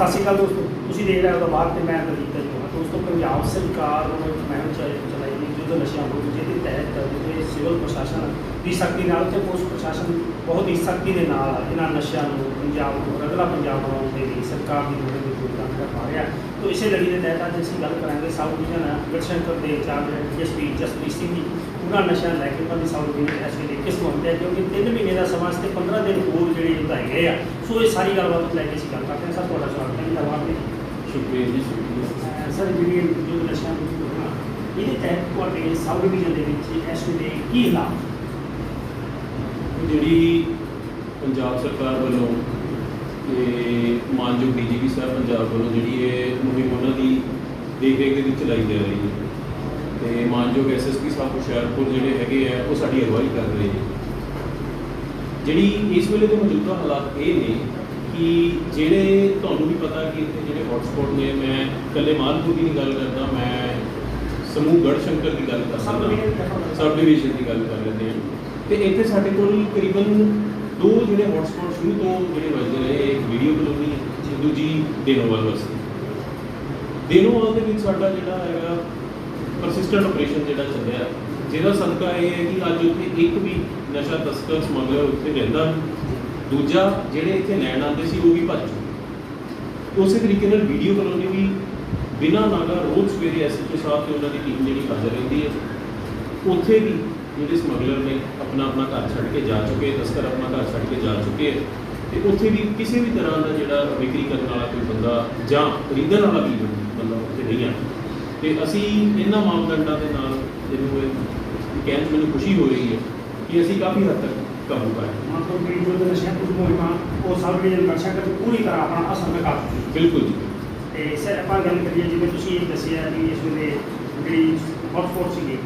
ਸਤਿ ਸ਼੍ਰੀ ਅਕਾਲ ਦੋਸਤੋ, ਤੁਸੀਂ ਦੇਖ ਰਹੇ ਹੋ ਬਾਅਦ ਤੇ ਮੈਂ ਦਲੀਪ ਜੀ ਦੋਸਤੋ ਪੰਜਾਬ ਸਰਕਾਰ ਵੱਲੋਂ ਇੱਕ ਮੁਹਿੰਮ ਚਲਾਈ ਯੁੱਧ ਨਸ਼ਿਆਂ ਵਿਰੁੱਧ ਜਿਹਦੇ ਤਹਿਤ ਜਿਹੜੇ ਸਿਵਲ ਪ੍ਰਸ਼ਾਸਨ ਦੀ ਸਖਤੀ ਨਾਲ ਤੇ ਪੁਲਿਸ ਪ੍ਰਸ਼ਾਸਨ ਬਹੁਤ ਹੀ ਸਖਤੀ ਦੇ ਨਾਲ ਇਹਨਾਂ ਨਸ਼ਿਆਂ ਨੂੰ ਪੰਜਾਬ ਨੂੰ ਰਗਲਾ ਪੰਜਾਬ ਬਣਾਉਣ ਦੇ ਲਈ ਸਰਕਾਰ ਦੀ ਮੁਹਿੰਮ ਵਿੱਚ ਯੋਗਦਾਨ ਕਰ ਪਾ ਰਿਹਾ। ਤੋ ਇਸੇ ਲੜੀ ਦੇ ਤਹਿਤ ਅੱਜ ਅਸੀਂ ਗੱਲ ਕਰਾਂਗੇ ਸਾਊਥ ਡਿਵੀਜ਼ਨ ਗੜਸ਼ੰਕਰ ਦੇ ਚਾਰ ਡੀਐਸਪੀ ਜਸਪ੍ਰੀਤ ਸਿੰਘ ਜੀ। ਉਹਨਾਂ ਨਸ਼ਿਆਂ ਲੈ ਕੇ ਉਹਨਾਂ ਦੀ ਸਾਊਥ ਡਿਵੀਜ਼ਨ ਇਸ ਵੇਲੇ ਕਿਸ ਵਕਤ ਹੈ ਕਿਉਂਕਿ 3 ਮਹੀਨੇ ਦਾ ਸਮਾਂ ਤੇ 15 ਦਿਨ ਹੋਰ ਜਿਹੜੇ ਵਧਾਏ ਗਏ ਆ। ਸੋ ਇਹ ਸਾਰੀ ਗੱਲਬਾਤ ਲੈ ਕੇ ਅਸੀਂ ਗੱਲ ਕਰਦੇ ਹਾਂ। ਸਰ ਤੁਹਾਡਾ ਸਵਾਗਤ ਹੈ। ਜੀ ਧੰਨਵਾਦ ਜੀ। ਸ਼ੁਕਰੀਆ ਜੀ ਸ਼ੁਕਰੀਆ। ਸਰ ਜਿਹੜੀ ਜੋ ਨਸ਼ਾ ਇਹਦੇ ਤਹਿਤ ਤੁਹਾਡੇ ਸਬ ਡਿਵੀਜ਼ਨ ਦੇ ਵਿੱਚ ਇਸ ਵੇਲੇ ਕੀ ਹਾਲਾਤ? ਜਿਹੜੀ ਪੰਜਾਬ ਸਰਕਾਰ ਵੱਲੋਂ ਤੇ ਮਾਨਯੋਗ ਡੀਜੀਪੀ ਸਾਹਿਬ ਪੰਜਾਬ ਵੱਲੋਂ ਜਿਹੜੀ ਇਹ ਮੁਹਿੰਮ ਉਹਨਾਂ ਦੀ ਦੇਖ ਰੇਖ ਦੇ ਵਿੱਚ ਚਲਾਈ ਜਾ ਰਹੀ ਹੈ। ਤੇ ਮਾਨਯੋਗ ਐਸਐਸਪੀ ਸਾਹਿਬ ਹੁਸ਼ਿਆਰਪੁਰ ਜਿਹੜੇ ਹੈਗੇ ਆ, ਉਹ ਸਾਡੀ ਅਗਵਾਈ ਕਰ ਰਹੇ ਨੇ। ਜਿਹੜੀ ਇਸ ਵੇਲੇ ਦੇ ਮੌਜੂਦਾ ਹਾਲਾਤ ਇਹ ਨੇ ਕਿ ਜਿਹੜੇ ਤੁਹਾਨੂੰ ਵੀ ਪਤਾ ਕਿ ਇੱਥੇ ਜਿਹੜੇ ਹੌਟਸਪੌਟ ਨੇ, ਮੈਂ ਇਕੱਲੇ ਮਾਲਪੁਰ ਦੀ ਨਹੀਂ ਗੱਲ ਕਰਦਾ, ਮੈਂ ਸਮੂਹ ਗੜਸ਼ੰਕਰ ਦੀ ਗੱਲ ਕਰ ਸਕਦਾ ਸਬ ਡਿਵੀਜ਼ਨ ਦੀ ਗੱਲ ਕਰ ਲੈਂਦੇ ਹਾਂ। ਤੇ ਇੱਥੇ ਸਾਡੇ ਕੋਲ ਕਰੀਬਨ ਦੋ ਜਿਹੜੇ ਹੌਟਸਪੌਟ ਸ਼ੁਰੂ ਤੋਂ ਜਿਹੜੇ ਵੱਜਦੇ ਰਹੇ ਇੱਕ ਵੀਡੀਓ ਕਲੋਨੀ ਹੈ ਦੂਜੀ ਦੇਨੋਵਾਲ ਵਸਤੀ। ਦੇਨੋਵਾਲ ਦੇ ਵਿੱਚ ਸਾਡਾ ਜਿਹੜਾ ਹੈਗਾ ਪਰਸਿਸਟੈਂਟ ਆਪਰੇਸ਼ਨ ਜਿਹੜਾ ਚੱਲਿਆ ਜਿਹਦਾ ਸਦਕਾ ਇਹ ਹੈ ਕਿ ਅੱਜ ਉੱਥੇ ਇੱਕ ਵੀ ਨਸ਼ਾ ਤਸਕਰ ਸਮਗਲਰ ਉੱਥੇ ਰਹਿੰਦਾ। ਦੂਜਾ ਜਿਹੜੇ ਇੱਥੇ ਲੈਣ ਆਉਂਦੇ ਸੀ ਉਹ ਵੀ ਭੱਜ ਚੁੱਕੇ। ਉਸੇ ਤਰੀਕੇ ਨਾਲ ਵੀਡੀਓ ਕਲੋਨੀ ਵੀ ਬਿਨਾਂ ਨਾਗਾ ਰੋਜ਼ ਸਵੇਰੇ ਐਸਐਚਓ ਸਾਹਿਬ ਤੇ ਉਹਨਾਂ ਦੀ ਟੀਮ ਜਿਹੜੀ ਹਾਜ਼ਰ ਰਹਿੰਦੀ ਹੈ। ਉੱਥੇ ਵੀ ਜਿਹੜੇ ਸਮਗਲਰ ਨੇ ਆਪਣਾ ਆਪਣਾ ਘਰ ਛੱਡ ਕੇ ਜਾ ਚੁੱਕੇ ਤਸਕਰ ਆਪਣਾ ਘਰ ਛੱਡ ਕੇ ਜਾ ਚੁੱਕੇ ਹੈ। ਤੇ ਉੱਥੇ ਵੀ ਕਿਸੇ ਵੀ ਤਰ੍ਹਾਂ ਦਾ ਜਿਹੜਾ ਵਿਕਰੀ ਕਰਨ ਵਾਲਾ ਕੋਈ ਬੰਦਾ ਜਾਂ ਖਰੀਦਣ ਵਾਲਾ ਵੀ ਬੰਦਾ ਉੱਥੇ ਨਹੀਂ ਆ ਤੇ ਅਸੀਂ ਇਹਨਾਂ ਮਾਪਦੰਡਾਂ ਦੇ ਨਾਲ ਜਿਹਨੂੰ ਇਹ ਕਹਿਣ ਮੈਨੂੰ ਖੁਸ਼ੀ ਹੋ ਰਹੀ ਹੈ ਕਿ ਅਸੀਂ ਕਾਫੀ ਹੱਦ ਤੱਕ ਕਾਬੂ ਪਾਇਆ ਮਤਲਬ ਕਿ ਜੋ ਨਸ਼ਾ ਕੁਝ ਮੁਹਿੰਮਾਂ ਉਹ ਸਬ ਡਿਵੀਜ਼ਨ ਨਸ਼ਾ ਕਰ ਪੂਰੀ ਤਰ੍ਹਾਂ ਆਪਣਾ ਅਸਰ ਦਿਖਾ। ਬਿਲਕੁਲ ਜੀ। ਤੇ ਸਰ, ਆਪਾਂ ਗੱਲ ਕਰੀਏ, ਜਿਵੇਂ ਤੁਸੀਂ ਇਹ ਦੱਸਿਆ ਕਿ ਇਸ ਵੇਲੇ ਜਿਹੜੀ ਹੌਟਸਪੌਟ ਸੀਗੀ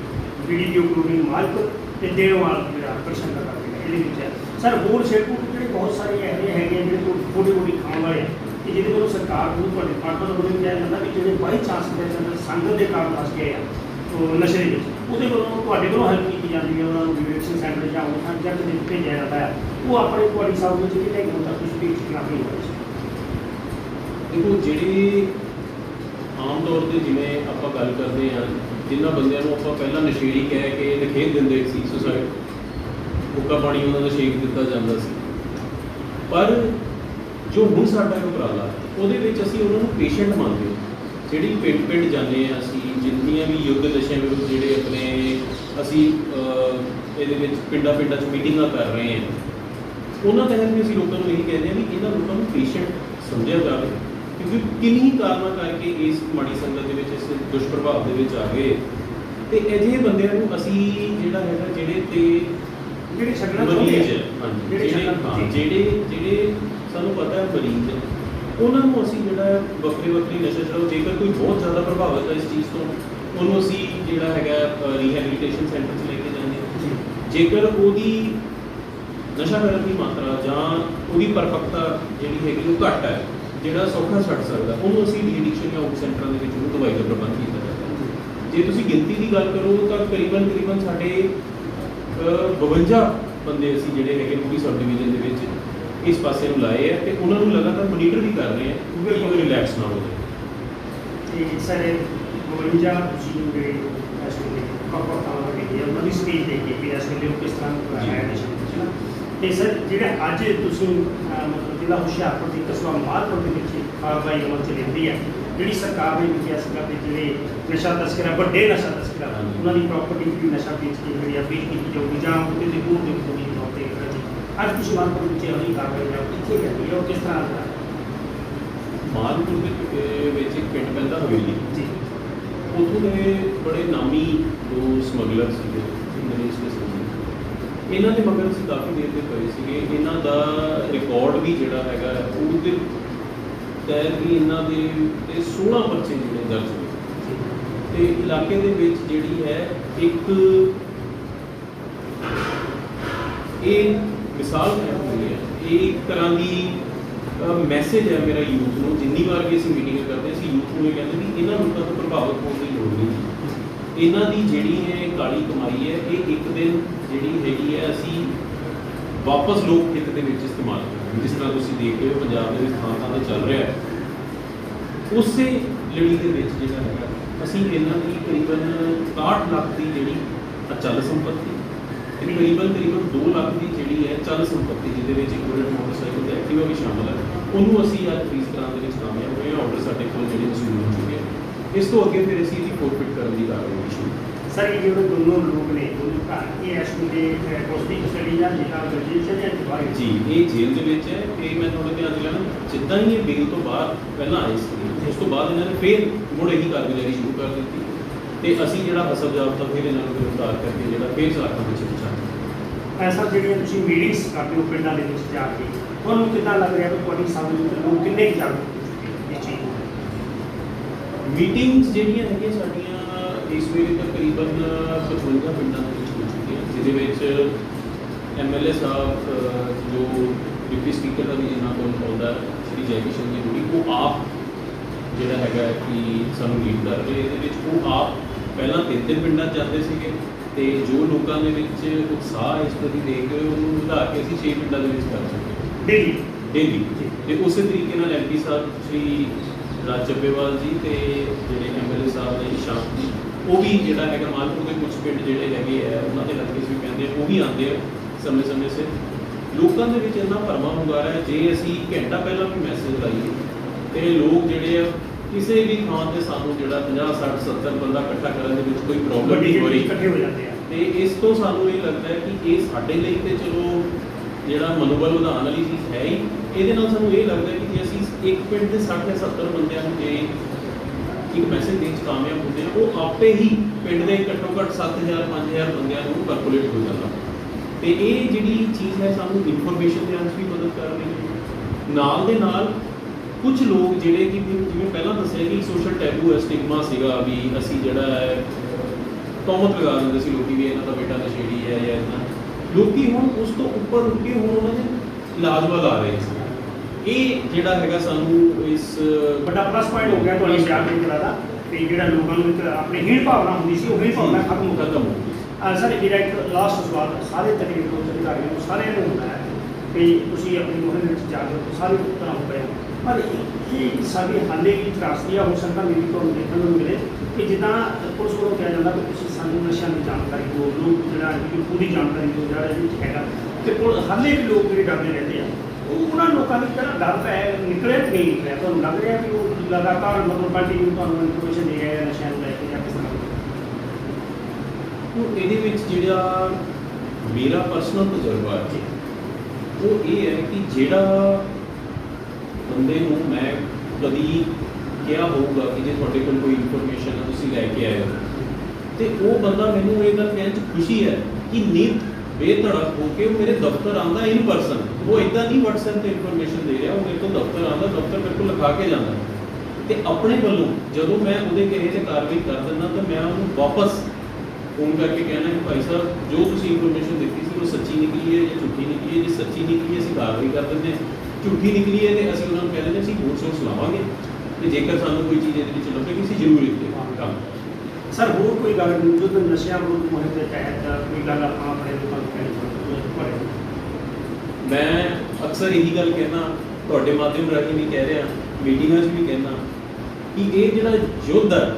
ਵੀਡੀਓ ਕਲੋਨੀ ਮਾਲਕ ਤੇ ਦੇਣਵਾਲ ਜਿਹੜਾ ਪ੍ਰਸ਼ਨ ਕਰਦੇ ਰਹੇ ਇਹਦੇ ਵਿੱਚ ਸਰ, ਹੋਰ ਸ਼ੇਰਪੁਰ ਜਿਹੜੇ ਬਹੁਤ ਸਾਰੇ ਇਹੋ ਜਿਹੇ ਹੈਗੇ ਜਿਹੜੇ ਥੋੜੀ ਥੋੜੀ ਖਾਣ ਵਾਲੇ ਆ, ਕਿ ਜਿਹਦੇ ਵੱਲੋਂ ਸਰਕਾਰ ਨੂੰ ਤੁਹਾਡੇ ਡਿਪਾਰਟਮੈਂਟ ਵੱਲੋਂ ਕਿਹਾ ਜਾਂਦਾ ਵੀ ਜਿਹੜੇ ਬਾਈ ਚਾਂਸ ਦੇ ਅੰਦਰ ਸੰਗਤ ਦੇ ਕਾਰਨ ਫਸ ਗਏ ਆ, ਉਹ ਨਸ਼ੇ ਦੇ ਵਿੱਚ, ਉਹਦੇ ਵੱਲੋਂ ਤੁਹਾਡੇ ਵੱਲੋਂ ਹੈਲਪ ਕੀਤੀ ਜਾਂਦੀ ਹੈ, ਉਹਨਾਂ ਨੂੰ ਰਿਲੈਕਸ਼ਨ ਸੈਂਟਰ ਜਾਂ ਉਹ ਥਾਂ ਜੱਟ ਦੇ ਭੇਜਿਆ ਜਾਂਦਾ ਹੈ। ਉਹ ਆਪਣੇ ਤੁਹਾਡੀ ਸਾਊਥ ਵਿੱਚ ਕਿਤੇ ਹੁਣ ਤੱਕ ਕੁਝ ਵੀ ਨਹੀਂ ਹੋ ਰਿਹਾ ਦੇਖੋ, ਜਿਹੜੀ ਆਮ ਤੌਰ ਤੇ ਜਿਵੇਂ ਆਪਾਂ ਗੱਲ ਕਰਦੇ ਹਾਂ ਜਿਨ੍ਹਾਂ ਬੰਦਿਆਂ ਨੂੰ ਆਪਾਂ ਪਹਿਲਾਂ ਨਸ਼ੇੜੀ ਕਹਿ ਕੇ ਨਖੇਧ ਦਿੰਦੇ ਸੀ ਸੁਸਾਇਡ ਹੁੱਕਾ ਪਾਣੀ ਉਹਨਾਂ ਦਾ ਸ਼ੇਕ ਦਿੱਤਾ ਜਾਂਦਾ ਸੀ। ਪਰ ਜੋ ਹੁਣ ਸਾਡਾ ਇੱਕ ਉਪਰਾਲਾ, ਉਹਦੇ ਵਿੱਚ ਅਸੀਂ ਉਹਨਾਂ ਨੂੰ ਪੇਸ਼ੈਂਟ ਮੰਨਦੇ ਹਾਂ। ਜਿਹੜੀ ਪਿੰਡ ਪਿੰਡ ਜਾਂਦੇ ਹਾਂ ਅਸੀਂ, ਜਿੰਨੀਆਂ ਵੀ ਯੁੱਧ ਨਸ਼ਿਆਂ ਵਿਰੁੱਧ ਜਿਹੜੇ ਆਪਣੇ, ਅਸੀਂ ਇਹਦੇ ਵਿੱਚ ਪਿੰਡਾਂ ਪਿੰਡਾਂ 'ਚ ਮੀਟਿੰਗਾਂ ਕਰ ਰਹੇ ਹਾਂ, ਉਹਨਾਂ ਤਹਿਤ ਵੀ ਅਸੀਂ ਲੋਕਾਂ ਨੂੰ ਇਹ ਕਹਿੰਦੇ ਹਾਂ ਵੀ ਇਹਨਾਂ ਲੋਕਾਂ ਨੂੰ ਪੇਸ਼ੈਂਟ ਸਮਝਿਆ ਜਾਵੇ। ਕਿਉਂਕਿ ਕਿੰਨੀ ਕਾਰਨਾਂ ਕਰਕੇ ਇਸ ਮਾੜੀ ਸੰਗਤ ਦੇ ਵਿੱਚ ਇਸ ਦੁਸ਼ਪ੍ਰਭਾਵ ਦੇ ਵਿੱਚ ਆ ਗਏ। ਤੇ ਅਜਿਹੇ ਬੰਦਿਆਂ ਨੂੰ ਅਸੀਂ ਜਿਹੜਾ ਹੈਗਾ ਜਿਹੜੇ ਤੇ ਜਿਹੜੇ ਛੱਡਣਾ ਚਾਹੁੰਦੇ ਆ। ਜਿਹੜੇ ਜਿਹੜੇ। ਜਿਹੜੇ ਸਾਨੂੰ ਪਤਾ ਹੈ ਮਰੀਜ਼ ਉਹਨਾਂ ਨੂੰ ਅਸੀਂ ਜਿਹੜਾ ਵੱਖਰੇ ਵੱਖਰੀ ਨਸ਼ਾ ਛਡਾਓ ਜੇਕਰ ਕੋਈ ਬਹੁਤ ਜ਼ਿਆਦਾ ਪ੍ਰਭਾਵਿਤ ਹੈ ਇਸ ਚੀਜ਼ ਤੋਂ ਉਹਨੂੰ ਅਸੀਂ ਜਿਹੜਾ ਹੈਗਾ ਰੀਹੈਬਿਲਿਟੇਸ਼ਨ ਸੈਂਟਰ 'ਚ ਲੈ ਕੇ ਜਾਂਦੇ ਹਾਂ। ਜੇਕਰ ਉਹਦੀ ਨਸ਼ਾ ਕਰਨ ਦੀ ਮਾਤਰਾ ਜਾਂ ਉਹਦੀ ਪਰਪੱਕਤਾ ਜਿਹੜੀ ਹੈਗੀ ਉਹ ਘੱਟ ਹੈ ਜਿਹੜਾ ਸੌਖਾ ਛੱਡ ਸਕਦਾ ਉਹਨੂੰ ਅਸੀਂ ਰੀਐਡਿਕਸ਼ਨ ਜਾਂ ਉਪ ਸੈਂਟਰਾਂ ਦੇ ਵਿੱਚ ਉਹਨੂੰ ਦਵਾਈ ਦਾ ਪ੍ਰਬੰਧ ਕੀਤਾ ਜਾਂਦਾ ਹੈ ਜੇ ਤੁਸੀਂ ਗਿਣਤੀ ਦੀ ਗੱਲ ਕਰੋ ਤਾਂ ਕਰੀਬਨ ਕਰੀਬਨ ਸਾਡੇ ਅਹ, 52 ਬੰਦੇ ਅਸੀਂ ਜਿਹੜੇ ਹੈਗੇ ਪੂਰੀ ਸਬ ਡਿਵੀਜ਼ਨ ਦੇ ਵਿੱਚ ਇਸ ਪਾਸੇ ਨੂੰ ਲਾਏ ਆ ਤੇ ਉਹਨਾਂ ਨੂੰ ਲਗਾਤਾਰ ਮੋਨੀਟਰ ਵੀ ਕਰ ਰਹੇ ਆ ਕਿਉਂਕਿ ਕੋਈ ਰਿਲੈਕਸ ਨਾ ਹੋ ਜਾਏ ਤੇ ਸਾਰੇ 52 ਤੁਸੀਂ ਜਿਹੜੇ ਇਸ ਵੇਲੇ ਕਾਪਰ ਤਾਂ ਲੱਗੇ ਆ ਉਹਨਾਂ ਦੀ ਸਪੀਚ ਦੇ ਕੇ ਵੀ ਇਸ ਵੇਲੇ ਉਹ ਕਿਸ ਤਰ੍ਹਾਂ ਜੀ। ਹੈ ਨਸ਼ੇ ਦੇ ਵਿੱਚ ਨਾ ਤੇ ਸਰ ਜਿਹੜਾ ਅੱਜ ਤੁਸੀਂ ਅਹ, ਮਤਲਬ ਜ਼ਿਲ੍ਹਾ ਹੁਸ਼ਿਆਰਪੁਰ ਦੀ ਕਸਬਾ ਮਾਲਪੁਰ ਦੇ ਵਿੱਚ ਕਾਰਵਾਈ ਅਮਲ ਚ ਲੈਂਦੀ ਹੈ। ਜਿਹੜੀ ਸਰਕਾਰ ਨੇ ਵੀ ਕਿਹਾ ਸੀਗਾ ਕਿ ਜਿਹੜੇ ਨਸ਼ਾ ਤਸਕਰਾਂ ਵੱਡੇ ਨਸ਼ਾ ਤਸਕਰਾਂ। ਉਹਨਾਂ ਦੀ ਪ੍ਰਾਪਰਟੀ ਵੀ ਨਸ਼ਾ ਵੇਚ ਕੇ ਜਿਹੜੀ ਅਪੀਲ ਕੀਤੀ ਜਾਊਗੀ ਜਾਂ ਉਹਦੇ ਕੋਲ ਦੇ ਦੀ ਤੌਰ ਤੇ ਅੱਜ ਤੁਸੀਂ ਮਾਲਪੁਰ ਵਿੱਚ ਜਿਹੀ ਕਾਰਵਾਈ ਜਾਂ ਕਿੱਥੇ ਕਰਨੀ ਹੈ ਉਹ ਕਿਸ ਤਰ੍ਹਾਂ ਦਾ ਮਾਲਪੁਰ ਦੇ ਵਿੱਚ ਇੱਕ ਪਿੰਡ ਪੈਂਦਾ ਹਵੇਲੀ। ਜੀ। ਉੱਥੋਂ ਦੇ ਬੜੇ ਨਾਮੀ ਦੋ ਸਮਗਲਰ ਸੀਗੇ ਦੇ ਇਹਨਾਂ ਦੇ ਮਗਰ ਅਸੀਂ ਕਾਫੀ ਦੇਰ ਦੇ ਪਏ ਸੀਗੇ। ਇਹਨਾਂ ਦਾ ਵੀ ਜਿਹੜਾ ਹੈਗਾ ਉਹਦੇ ਤਹਿਤ ਵੀ ਇਹਨਾਂ ਦੇ ਤੇ 16 ਬੱਚੇ ਜਿਹੜੇ ਦਰਜ ਹੋਏ। ਤੇ ਇਲਾਕੇ ਦੇ ਵਿੱਚ ਜਿਹੜੀ ਹੈ, ਇੱਕ ਇਹ ਮਿਸਾਲ ਹੈ ਹੋਈ ਹੈ। ਇਹ ਤਰ੍ਹਾਂ ਦੀ ਮੈਸੇਜ ਹੈ ਮੇਰਾ ਯੂਥ ਨੂੰ। ਜਿੰਨੀ ਵਾਰ ਵੀ ਅਸੀਂ ਮੀਟਿੰਗ ਕਰਦੇ, ਅਸੀਂ ਯੂਥ ਨੂੰ ਇਹ ਕਹਿੰਦੇ ਵੀ ਇਹਨਾਂ ਲੋਕਾਂ ਤੋਂ ਪ੍ਰਭਾਵਿਤ ਹੋਣ ਦੀ ਲੋੜ ਨਹੀਂ। ਇਹਨਾਂ ਦੀ ਜਿਹੜੀ ਹੈ ਕਾਲੀ ਕਮਾਈ ਹੈ, ਇਹ ਇੱਕ ਦਿਨ ਜਿਹੜੀ ਹੈਗੀ ਹੈ, ਅਸੀਂ ਵਾਪਸ ਲੋਕ ਹਿੱਤ ਦੇ ਵਿੱਚ ਇਸਤੇਮਾਲ ਕਰਦੇ ਜਿਸ ਤਰ੍ਹਾਂ ਤੁਸੀਂ ਦੇਖ ਰਹੇ ਹੋ ਪੰਜਾਬ ਦੇ ਵਿੱਚ ਥਾਂ ਥਾਂ ਤੇ ਚੱਲ ਰਿਹਾ ਹੈ। ਉਸੇ ਲੜੀ ਦੇ ਵਿੱਚ ਜਿਹੜਾ ਹੈਗਾ, ਅਸੀਂ ਇਹਨਾਂ ਦੀ ਕਰੀਬਨ 60 ਲੱਖ ਦੀ ਜਿਹੜੀ ਅਚਲ ਸੰਪਤੀ ਤੇ ਕਰੀਬਨ ਕਰੀਬਨ 2 ਲੱਖ ਦੀ ਜਿਹੜੀ ਹੈ ਚੱਲ ਸੰਪਤੀ, ਜਿਹਦੇ ਵਿੱਚ ਇੱਕ ਬੁਲਟ ਮੋਟਰਸਾਈਕਲ ਤੇ ਐਕਟਿਵਾ ਵੀ ਸ਼ਾਮਲ ਹੈ, ਉਹਨੂੰ ਅਸੀਂ ਅੱਜ ਫੀਸ ਤਰ੍ਹਾਂ ਦੇ ਵਿੱਚ ਕਾਮਯਾਬ ਹੋਏ ਆਰਡਰ ਸਾਡੇ ਕੋਲ ਜਿਹੜੇ ਵਸੂਲ ਹੋ ਚੁੱਕੇ ਇਸ ਤੋਂ ਅੱਗੇ ਫਿਰ ਅਸੀਂ ਇਹਦੀ ਫੋਰਫਿਟ ਕਰਨ ਦੀ ਕਾਰਵਾਈ ਸ਼ੁਰੂ ਸਰ ਇਹ ਜਿਹੜੇ ਦੋਨੋਂ ਲੋਕ ਨੇ ਦੋਨੋਂ ਘਰ ਇਹ ਇਸ ਵੇਲੇ ਪੋਸਟਿੰਗ ਕਸਟਡੀ ਜਾਂ ਜਿਹੜਾ ਗ੍ਰੈਜੂਏਸ਼ਨ ਜਾਂ ਦੁਬਾਰਾ ਜੀ ਇਹ ਜੇਲ੍ਹ ਦੇ ਵਿੱਚ ਹੈ ਇਹ ਮੈਂ ਤੁਹਾਡੇ ਧਿਆਨ ਦਿਲਾਣਾ ਜਿੱਦਾਂ ਹੀ ਇਹ ਬੇਲ ਤੋਂ ਬਾਹਰ ਪਹਿਲਾਂ ਆਏ ਸੀ ਉਸ ਤੋਂ ਬਾਅਦ ਇਹਨਾਂ ਨੇ ਫੇਰ ਮੁੜ ਇਹੀ ਕਾਰਗੁਜ਼ਾਰੀ ਸ਼ੁਰੂ ਕਰ ਦਿੱਤੀ ਤੇ ਅਸੀਂ ਜਿਹੜਾ ਹਸਬ ਜਾਬਤਾ ਫਿਰ ਇਹਨਾਂ ਨੂੰ ਗ੍ਰਿਫਤਾਰ ਕਰਕੇ ਜਿਹੜਾ ਫੇਰ ਸਲਾਖਾਂ ਵਿੱਚ ਪਹੁੰਚਾਇਆ ਐਸਾ ਜਿਹੜੀਆਂ ਤੁਸੀਂ ਮੀਟਿੰਗਸ ਕਰਦੇ ਹੋ ਪਿੰਡਾਂ ਦੇ ਵਿੱਚ ਜਾ ਕੇ ਤੁਹਾਨੂੰ ਕਿੱਦਾਂ ਲੱਗ ਰਿਹਾ ਕਿ ਤੁਹਾਡੀ ਸਮਝ ਵਿੱਚ ਲੋਕ ਕਿੰਨੇ ਜਾਗਰੂਕ ਨੂੰ ਮੀਟਿੰਗਸ ਜਿਹੜੀਆਂ ਹੈਗੀਆਂ ਸਾਡੀਆਂ ਇਸ ਵੇਲੇ ਤੱਕ ਕਰੀਬਨ 55 ਪਿੰਡਾਂ ਦੇ ਵਿੱਚ ਹੋ ਚੁੱਕੀਆਂ ਜਿਹਦੇ ਵਿੱਚ ਐਮਐਲਏ ਸਾਹਿਬ ਜੋ ਡਿਪਟੀ ਸਪੀਕਰ ਦਾ ਵੀ ਇਹਨਾਂ ਕੋਲ ਆਉਂਦਾ ਹੈ, ਸ਼੍ਰੀ ਜੈ ਕਿਸ਼ਨ ਜੀ ਜੁੜੀ ਉਹ ਆਪ ਜਿਹੜਾ ਹੈਗਾ ਕਿ ਸਾਨੂੰ ਲੀਡ ਕਰ ਰਹੇ ਇਹਦੇ ਵਿੱਚ ਉਹ ਆਪ ਪਹਿਲਾਂ ਤਿੰਨ ਤਿੰਨ ਪਿੰਡਾਂ ਜਾਂਦੇ ਸੀਗੇ ਤੇ ਜੋ ਲੋਕਾਂ ਦੇ ਵਿੱਚ ਉਤਸ਼ਾਹ ਇਸ ਪ੍ਰਤੀ ਦੇਖ ਕੇ ਉਹਨੂੰ ਵਧਾ ਕੇ ਅਸੀਂ 6 ਪਿੰਡਾਂ ਦੇ ਵਿੱਚ ਕਰ ਚੁੱਕੇ ਹਾਂ। ਡੇਲੀ ਡੇਲੀ ਤੇ ਉਸੇ ਤਰੀਕੇ ਨਾਲ ਐਮਪੀ ਸਾਹਿਬ ਸ਼੍ਰੀ ਰਾਜ ਚੱਬੇਵਾਲ ਜੀ ਤੇ ਜਿਹੜੇ ਐਮਐਲਏ ਸਾਹਿਬ ਨੇ ਇਸ਼ਾਂਤ ਜੀ ਉਹ ਵੀ ਜਿਹੜਾ ਹੈਗਾ ਮਾਲਪੁਰ ਦੇ ਕੁਝ ਪਿੰਡ ਜਿਹੜੇ ਹੈਗੇ ਆ ਉਹਨਾਂ ਦੇ 'ਚ ਵੀ ਆ ਉਹ ਵੀ ਆਉਂਦੇ ਆ ਸਮੇਂ ਸਮੇਂ ਸਿਰ। ਲੋਕਾਂ ਦੇ ਵਿੱਚ ਇੰਨਾ ਭਰਮਾ ਹੁੰਗਾਰਾ ਹੈ ਜੇ ਅਸੀਂ ਘੰਟਾ ਪਹਿਲਾਂ ਵੀ ਮੈਸੇਜ ਲਾਈਏ ਤੇ ਲੋਕ ਜਿਹੜੇ ਆ ਕਿਸੇ ਵੀ ਥਾਂ ਤੇ ਸਾਨੂੰ ਜਿਹੜਾ 50 60 70 ਬੰਦਾ ਇਕੱਠਾ ਕਰਨ ਦੇ ਵਿੱਚ ਕੋਈ ਪ੍ਰੋਬਲਮ ਨਹੀਂ ਹੋ ਰਹੀ। ਇਕੱਠੇ ਹੋ ਜਾਂਦੇ ਆ। ਤੇ ਇਸ ਤੋਂ ਸਾਨੂੰ ਇਹ ਲੱਗਦਾ ਹੈ ਕਿ ਇਹ ਸਾਡੇ ਲਈ ਤੇ ਚਲੋ ਜਿਹੜਾ ਮਨੋਬਲ ਵਧਾਉਣ ਵਾਲੀ ਚੀਜ਼ ਹੈ ਹੀ ਇਹਦੇ ਨਾਲ ਸਾਨੂੰ ਇਹ ਲੱਗਦਾ ਕਿ ਜੇ ਅਸੀਂ ਇੱਕ ਪਿੰਡ ਦੇ 60 ਜਾਂ 70 ਬੰਦਿਆਂ ਨੂੰ ਜੇ ਇੱਕ ਮੈਸੇਜ ਦੇਣ 'ਚ ਕਾਮਯਾਬ ਹੁੰਦੇ ਆ ਉਹ ਆਪੇ ਹੀ ਪਿੰਡ ਦੇ ਘੱਟੋ ਘੱਟ 7000 5000 ਬੰਦਿਆਂ ਨੂੰ ਪਰਕੂਲੇਟ ਹੋ ਜਾਂਦਾ। ਤੇ ਇਹ ਜਿਹੜੀ ਚੀਜ਼ ਹੈ, ਸਾਨੂੰ ਇਨਫੋਰਮੇਸ਼ਨ ਦੇਣ 'ਚ ਵੀ ਮਦਦ ਕਰ ਰਹੀ ਹੈ। ਨਾਲ ਦੇ ਨਾਲ ਕੁਝ ਲੋਕ ਜਿਹੜੇ ਕਿ ਜਿਵੇਂ ਪਹਿਲਾਂ ਦੱਸਿਆ ਕਿ ਸੋਸ਼ਲ ਟੈਬੂ ਹੈ ਸਟਿਗਮਾ ਸੀਗਾ ਵੀ ਅਸੀਂ ਜਿਹੜਾ ਹੈ ਤੌਮਤ ਲਗਾ ਦਿੰਦੇ ਸੀ ਲੋਕੀ ਵੀ ਇਹਨਾਂ ਦਾ ਬੇਟਾ ਨਸ਼ੇੜੀ ਹੈ ਜਾਂ ਇਹਨਾਂ ਲੋਕੀ ਹੁਣ ਉਸ ਤੋਂ ਉੱਪਰ ਉੱਠ ਕੇ ਹੁਣ ਉਹਨਾਂ ਦੇ ਇਲਾਜ ਆ ਰਹੇ ਸੀ ਇਹ ਜਿਹੜਾ ਹੈਗਾ ਸਾਨੂੰ ਇਸ ਵੱਡਾ ਪਲੱਸ ਪੁਆਇੰਟ ਹੋ ਗਿਆ ਤੁਹਾਡੀ ਸਿਆਸਤ ਦੇ ਤਰ੍ਹਾਂ ਦਾ ਤੇ ਜਿਹੜਾ ਲੋਕਾਂ ਨੂੰ ਇੱਕ ਆਪਣੀ ਹੀਣ ਭਾਵਨਾ ਹੁੰਦੀ ਸੀ ਉਹ ਹੀਣ ਭਾਵਨਾ ਖਤਮ ਹੋ ਗਈ। ਖਤਮ ਹੋ ਗਈ। ਆ ਸਰ ਮੇਰਾ ਇੱਕ ਲਾਸਟ ਸਵਾਲ ਸਾਰੇ ਤਕਰੀਬਨ ਤੋਂ ਅਧਿਕਾਰੀਆਂ ਨੂੰ ਸਾਰਿਆਂ ਨੂੰ ਹੁੰਦਾ ਹੈ ਕਿ ਤੁਸੀਂ ਆਪਣੀ ਮੁਹਿੰਮ ਵਿੱਚ ਜਾ ਕੇ ਸਾਰੇ ਤਰ੍ਹਾਂ ਹੋ ਗਏ ਪਰ ਇਹ ਸਾਡੀ ਹਾਲੇ ਵੀ ਤਰਾਸਦੀ ਆ ਹੋ ਸਕਦਾ ਮੇਰੀ ਤੁਹਾਨੂੰ ਦੇਖਣ ਨੂੰ ਮਿਲੇ ਕਿ ਜਿੱਦਾਂ ਪੁਲਿਸ ਵੱਲੋਂ ਕਿਹਾ ਜਾਂਦਾ ਕਿ ਤੁਸੀਂ ਸਾਨੂੰ ਨਸ਼ਿਆਂ ਦੀ ਜਾਣਕਾਰੀ ਦਿਓ ਲੋਕ ਜਿਹੜਾ ਕਿ ਪੂਰੀ ਜਾਣਕਾਰੀ ਦਿਓ ਜਿਹੜਾ ਇਹਦੇ ਵਿੱਚ ਹੈਗਾ। ਤੇ ਪੁਲ ਹਾਲੇ ਵੀ ਲੋਕ ਜਿਹੜੇ ਡਰਦੇ ਰਹਿੰਦੇ ਆ। ਉਹਨਾਂ ਲੋਕਾਂ ਦੀ ਤਰ੍ਹਾਂ ਡਰ ਹੈ ਨਿਕਲਿਆ ਤੇ ਨਹੀਂ ਨਿਕਲਿਆ। ਤੁਹਾਨੂੰ ਲੱਗ ਰਿਹਾ ਕਿ ਉਹ ਲਗਾਤਾਰ ਮਤਲਬ ਕੰਟੀਨਿਊ ਤੁਹਾਨੂੰ ਇਨਫੋਰਮੇਸ਼ਨ ਦੇ ਰਿਹਾ ਹੈ ਨਸ਼ਿਆਂ ਨੂੰ ਲੈ ਕੇ ਜਾਂ ਕਿਸ ਤਰ੍ਹਾਂ? ਉਹ ਇਹਦੇ ਵਿੱਚ ਜਿਹੜਾ ਮੇਰਾ ਪਰਸਨਲ ਤਜਰਬਾ ਹੈ ਉਹ ਇਹ ਹੈ ਕਿ ਜਿਹੜਾ ਬੰਦੇ ਨੂੰ ਮੈਂ ਕਦੀ ਕਿਹਾ ਹੋਊਗਾ ਕਿ ਜੇ ਤੁਹਾਡੇ ਕੋਲ ਕੋਈ ਇਨਫੋਰਮੇਸ਼ਨ ਹੈ ਤੁਸੀਂ ਲੈ ਕੇ ਆਇਓ। ਤੇ ਉਹ ਬੰਦਾ ਮੈਨੂੰ ਇਹ ਗੱਲ ਕਹਿਣ 'ਚ ਖੁਸ਼ੀ ਹੈ ਕਿ ਨੀਤ ਬੇਧੜਕ ਹੋ ਕੇ ਉਹ ਮੇਰੇ ਦਫ਼ਤਰ ਆਉਂਦਾ ਇਨ ਪਰਸਨ ਉਹ ਇਦਾਂ ਨਹੀਂ WhatsApp ਤੇ ਇਨਫੋਰਮੇਸ਼ਨ ਦੇ ਰਿਹਾ, ਉਹ ਮੇਰੇ ਕੋਲ ਦਫ਼ਤਰ ਆਉਂਦਾ, ਦਫ਼ਤਰ ਮੇਰੇ ਕੋਲ ਲਿਖਾ ਕੇ ਜਾਂਦਾ। ਤੇ ਆਪਣੇ ਵੱਲੋਂ ਜਦੋਂ ਮੈਂ ਉਹਦੇ ਕਹੇ ਤੇ ਕਾਰਵਾਈ ਕਰ ਦਿੰਦਾ ਤਾਂ ਮੈਂ ਉਹਨੂੰ ਵਾਪਸ ਫੋਨ ਕਰਕੇ ਕਹਿਣਾ ਕਿ ਭਾਈ ਸਾਹਿਬ, ਜੋ ਤੁਸੀਂ ਇਨਫੋਰਮੇਸ਼ਨ ਦਿੱਤੀ ਸੀ ਉਹ ਸੱਚੀ ਨਿਕਲੀ ਹੈ ਜਾਂ ਝੂਠੀ ਨਿਕਲੀ ਹੈ? ਜੇ ਸੱਚੀ ਨਿਕਲੀ ਹੈ, ਅਸੀਂ ਕਾਰਵਾਈ ਕਰ ਦਿੰਦੇ ਹਾਂ। ਝੂਠੀ ਨਿਕਲੀ ਹੈ ਤੇ ਅਸੀਂ ਉਹਨਾਂ ਨੂੰ ਕਹਿ ਦਿੰਦੇ ਹਾਂ, ਅਸੀਂ ਹੋਰ ਸੋਰਸ ਲਾਵਾਂਗੇ। ਤੇ ਜੇਕਰ ਸਾਨੂੰ ਕੋਈ ਚੀਜ਼ ਇਹਦੇ ਵਿੱਚ ਲੱਭੇਗੀ, ਅਸੀਂ ਜ਼ਰੂਰ ਲਿਖਦੇ ਕੰਮ ਸਰ, ਹੋਰ ਕੋਈ ਗੱਲ ਯੁੱਧ ਨਸ਼ਿਆਂ ਵਿਰੁੱਧ ਮੁਹਿੰਮ ਦੇ ਤਹਿਤ ਕੋਈ ਗੱਲ ਆਪਾਂ ਆਪਣੇ ਲੋਕਾਂ ਨੂੰ ਕਹਿਣੀ ਚਾਹੁੰਦੇ ਹੋ ਮੈਂ ਅਕਸਰ ਇਹੀ ਗੱਲ ਕਹਿਣਾ ਤੁਹਾਡੇ ਮਾਧਿਅਮ ਰਾਹੀਂ ਵੀ ਕਹਿ ਰਿਹਾ, ਮੀਟਿੰਗਾਂ 'ਚ ਵੀ ਕਹਿਣਾ ਕਿ ਇਹ ਜਿਹੜਾ ਯੁੱਧ ਹੈ,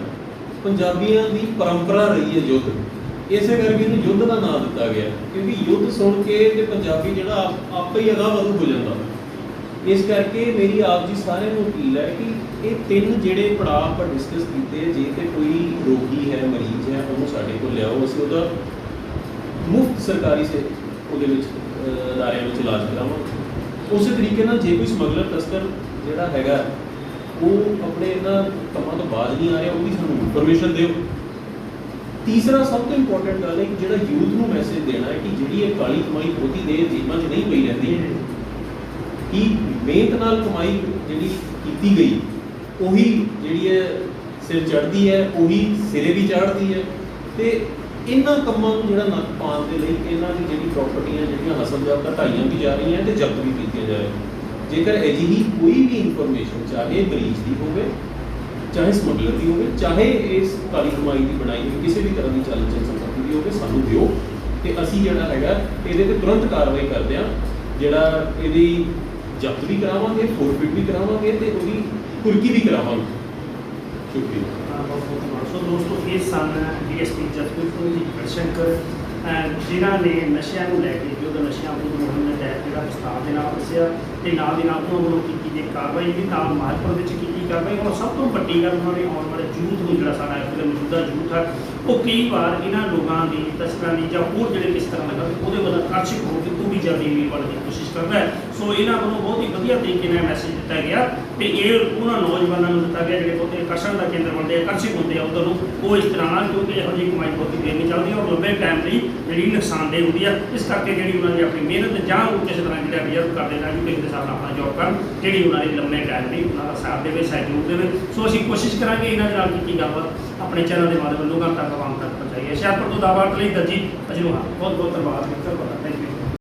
ਪੰਜਾਬੀਆਂ ਦੀ ਪਰੰਪਰਾ ਰਹੀ ਹੈ ਯੁੱਧ। ਇਸੇ ਕਰਕੇ ਇਹਨੂੰ ਯੁੱਧ ਦਾ ਨਾਮ ਦਿੱਤਾ ਗਿਆ, ਕਿਉਂਕਿ ਯੁੱਧ ਸੁਣ ਕੇ ਤੇ ਪੰਜਾਬੀ ਜਿਹੜਾ ਆਪ- ਆਪੇ ਹੀ ਅਗਾਂਹ ਵਧੂ ਹੋ ਜਾਂਦਾ। ਇਸ ਕਰਕੇ ਮੇਰੀ ਆਪ ਜੀ ਸਾਰਿਆਂ ਨੂੰ ਅਪੀਲ ਹੈ ਕਿ ਇਹ ਤਿੰਨ ਜਿਹੜੇ ਪੜਾਅ ਆਪਾਂ ਡਿਸਕਸ ਕੀਤੇ ਜੇ ਤੇ ਕੋਈ ਰੋਗੀ ਹੈ ਮਰੀਜ਼ ਹੈ ਉਹਨੂੰ ਸਾਡੇ ਕੋਲ ਲਿਆਓ। ਅਸੀਂ ਉਹਦਾ ਮੁਫਤ ਸਰਕਾਰੀ ਸੇ ਉਹਦੇ ਵਿੱਚ ਅਹ, ਅਦਾਰਿਆਂ ਵਿੱਚ ਇਲਾਜ ਕਰਾਵਾਂ ਉਸੇ ਤਰੀਕੇ ਨਾਲ ਜੇ ਕੋਈ ਸਮਗਲਰ ਤਸਕਰ ਜਿਹੜਾ ਹੈਗਾ ਉਹ ਆਪਣੇ ਇਹਨਾਂ ਕੰਮਾਂ ਤੋਂ ਬਾਜ਼ ਨਹੀਂ ਆ ਰਿਹਾ ਉਹਦੀ ਸਾਨੂੰ ਇਨਫੋਰਮੇਸ਼ਨ ਦਿਓ। ਤੀਸਰਾ ਸਭ ਤੋਂ ਇੰਪੋਰਟੈਂਟ ਗੱਲ ਹੈ ਕਿ ਜਿਹੜਾ ਯੂਥ ਨੂੰ ਮੈਸੇਜ ਦੇਣਾ ਹੈ ਕਿ ਜਿਹੜੀ ਇਹ ਕਾਲੀ ਕਮਾਈ ਬਹੁਤੀ ਦੇ ਜੇਬਾਂ 'ਚ ਨਹੀਂ ਪਈ ਰਹਿੰਦੀ ਕਿ ਮਿਹਨਤ ਨਾਲ ਕਮਾਈ ਜਿਹੜੀ ਕੀਤੀ ਗਈ, ਉਹੀ ਜਿਹੜੀ ਹੈ ਸਿਰ ਚੜਦੀ ਹੈ, ਉਹੀ ਸਿਰੇ ਵੀ ਚੜਦੀ ਹੈ ਤੇ ਇਹਨਾਂ ਕੰਮਾਂ ਨੂੰ ਜਿਹੜਾ ਨੱਕ ਪਾਉਣ ਦੇ ਲਈ ਇਹਨਾਂ ਦੀ ਜਿਹੜੀ ਪ੍ਰਾਪਰਟੀਆਂ ਜਿਹੜੀਆਂ ਹਸਲ ਘਟਾਈਆਂ ਵੀ ਜਾ ਰਹੀਆਂ ਤੇ ਜ਼ਬਤ ਵੀ ਕੀਤੀਆਂ ਜਾ ਰਹੀਆਂ। ਜੇਕਰ ਅਜਿਹੀ ਕੋਈ ਵੀ ਇਨਫੋਰਮੇਸ਼ਨ ਚਾਹੇ ਮਰੀਜ਼ ਦੀ ਹੋਵੇ, ਚਾਹੇ ਸਮਗਲਰ ਦੀ ਹੋਵੇ, ਚਾਹੇ ਇਸ ਕਾਲੀ ਕਮਾਈ ਦੀ ਬਣਾਈ ਹੋਈ ਕਿਸੇ ਵੀ ਤਰ੍ਹਾਂ ਦੀ ਚੱਲ ਚੱਲ ਸੰਪਤੀ ਦੀ ਹੋਵੇ, ਸਾਨੂੰ ਦਿਓ ਤੇ ਅਸੀਂ ਜਿਹੜਾ ਹੈਗਾ, ਇਹਦੇ ਤੇ ਤੁਰੰਤ ਕਾਰਵਾਈ ਕਰਦੇ ਹਾਂ, ਜਿਹੜਾ ਇਹਦੀ ਜ਼ਬਤ ਵੀ ਕਰਾਵਾਂਗੇ ਫੋਰਫਿਟ ਵੀ ਕਰਾਵਾਂਗੇ ਤੇ ਉਹਦੀ ਕੁਰਕੀ ਵੀ ਕਰਾਵਾਂਗੇ। ਸ਼ੁਕਰੀਆ। ਸੋ ਦੋਸਤੋ, ਇਹ ਸਨ ਡੀਐਸਪੀ ਜਸਪੀਤ ਸਿੰਘ ਜੀ ਪ੍ਰਸ਼ੰਕਰ ਜਿਨ੍ਹਾਂ ਨੇ ਨਸ਼ਿਆਂ ਨੂੰ ਲੈ ਕੇ ਜੋ ਨਸ਼ਿਆਂ ਵਿਰੁੱਧ ਮੁਹਿੰਮ ਦੇ ਤਹਿਤ ਜਿਹੜਾ ਪ੍ਰਸਤਾਵ ਦੇ ਨਾਲ ਦੱਸਿਆ ਤੇ ਨਾਲ ਦੀ ਨਾਲ ਉਹਨਾਂ ਵੱਲੋਂ ਕੀਤੀ ਗਈ ਕਾਰਵਾਈ ਵੀ ਨਾਲ ਮਾਲਪੁਰ ਵਿੱਚ ਕੀਤੀ ਕਾਰਵਾਈ। ਔਰ ਸਭ ਤੋਂ ਵੱਡੀ ਗੱਲ ਉਹਨਾਂ ਨੇ ਆਉਣ ਵਾਲੇ ਯੂਥ ਨੂੰ ਜਿਹੜਾ ਸਾਡਾ ਇਸ ਵੇਲੇ ਮੌਜੂਦਾ ਯੂਥ ਹੈ ਉਹ ਕਈ ਵਾਰ ਇਹਨਾਂ ਲੋਕਾਂ ਦੀ ਤਸਕਰਾਂ ਦੀ ਜਾਂ ਹੋਰ ਜਿਹੜੇ ਕਿਸ ਤਰ੍ਹਾਂ ਲੱਗਾ ਉਹਦੇ ਵੱਲ ਆਕਰਸ਼ਿਤ ਹੋ ਕੇ ਉਹ ਵੀ ਜਲਦੀ ਵੀ ਬਣਨ ਦੀ ਕੋਸ਼ਿਸ਼ ਕਰਦਾ ਹੈ। ਸੋ ਇਹਨਾਂ ਵੱਲੋਂ ਬਹੁਤ ਹੀ ਵਧੀਆ ਤਰੀਕੇ ਨਾਲ ਮੈਸੇਜ ਦਿੱਤਾ ਗਿਆ ਤੇ ਇਹ ਉਹਨਾਂ ਨੌਜਵਾਨਾਂ ਨੂੰ ਦਿੱਤਾ ਗਿਆ ਜਿਹੜੇ ਬਹੁਤੇ ਆਕਰਸ਼ਣ ਦਾ ਕੇਂਦਰ ਬਣਦੇ, ਆਕਰਸ਼ਿਤ ਹੁੰਦੇ ਆ ਉਧਰ ਨੂੰ, ਉਹ ਇਸ ਤਰ੍ਹਾਂ ਨਾਲ ਕਿਉਂਕਿ ਇਹੋ ਜਿਹੀ ਕਮਾਈ ਬਹੁਤੀ ਦੇਰ ਨਹੀਂ ਚੱਲਦੀ ਔਰ ਲੰਬੇ ਟਾਈਮ ਲਈ ਜਿਹੜੀ ਨੁਕਸਾਨਦੇਹ ਹੁੰਦੀ ਆ, ਇਸ ਕਰਕੇ ਜਿਹੜੀ ਉਹਨਾਂ ਦੀ ਆਪਣੀ ਮਿਹਨਤ ਜਾਂ ਉਹ ਕਿਸੇ ਤਰ੍ਹਾਂ ਜਿਹੜਾ ਰਿਜ਼ਰਵ ਕਰਦੇ ਨੇ ਐਜੂਕੇਸ਼ਨ ਦੇ ਹਿਸਾਬ ਆਪਣਾ ਜੋਬ ਕਰਨ, ਜਿਹੜੀ ਉਹਨਾਂ ਦੀ ਲੰਬੇ ਟਾਈਮ ਲਈ ਉਹਨਾਂ ਦਾ ਸਾਥ ਦੇਵੇ, ਸਹਿਯੋਗ ਦੇਵੇ। ਸੋ ਅਸੀਂ ਕੋਸ਼ਿਸ਼ ਕਰਾਂਗੇ ਇਹਨਾਂ ਦੇ ਨਾਲ ਕੀਤੀ ਗੱਲਬਾਤ, ਆਪਣੇ ਚੈਨਲ ਦੇ ਮਾਧਿਅਮ ਲੋਕਾਂ ਤੱਕ ਆਵਾਮ ਤੱਕ ਪਹੁੰਚਾਈਏ। ਹੁਸ਼ਿਆਰਪੁਰ ਤੋਂ ਦਾਵਾ ਲਈ ਦਰਜੀ ਅਜਨੂਹਾ ਬਹੁਤ ਬਹੁਤ ਧੰਨਵਾਦ, ਮਿੱਤਰ ਤੁਹਾਡਾ